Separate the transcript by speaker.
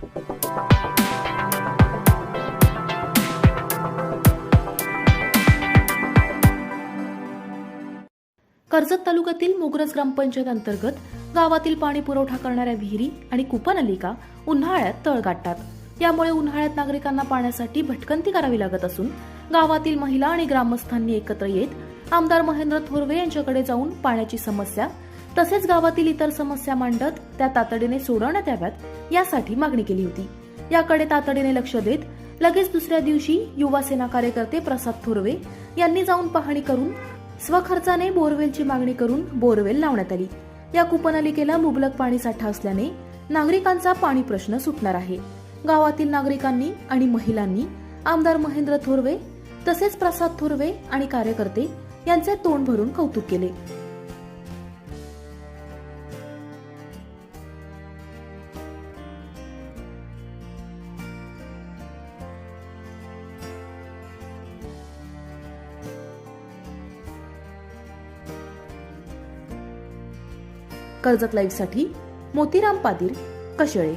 Speaker 1: कर्जत तालुक्यातील मोगरज ग्रामपंचायत अंतर्गत गावातील पाणी पुरवठा करणाऱ्या विहिरी आणि कुपनलिका उन्हाळ्यात तळ गाठतात यामुळे उन्हाळ्यात नागरिकांना पाण्यासाठी भटकंती करावी लागत असून गावातील महिला आणि ग्रामस्थांनी एकत्र येत आमदार महेंद्र थोरवे यांच्याकडे जाऊन पाण्याची समस्या तसेच गावातील इतर समस्या मांडत त्या तातडीने सोडवण्यात याव्यात यासाठी मागणी केली होती. याकडे तातडीने लक्ष देत लगेच दुसऱ्या दिवशी युवा सेना कार्यकर्ते प्रसाद थोरवे यांनी जाऊन पाहणी करून स्वखर्चाने बोरवेलची मागणी करून बोरवेल लावण्यात आली. या कुपनालिकेला मुबलक पाणी साठा असल्याने नागरिकांचा पाणी प्रश्न सुटणार आहे. गावातील नागरिकांनी आणि महिलांनी आमदार महेंद्र थोरवे तसेच प्रसाद थोरवे आणि कार्यकर्ते यांचे तोंड भरून कौतुक केले. कर्जत लाईव्हसाठी मोतीराम पाटील कशळे.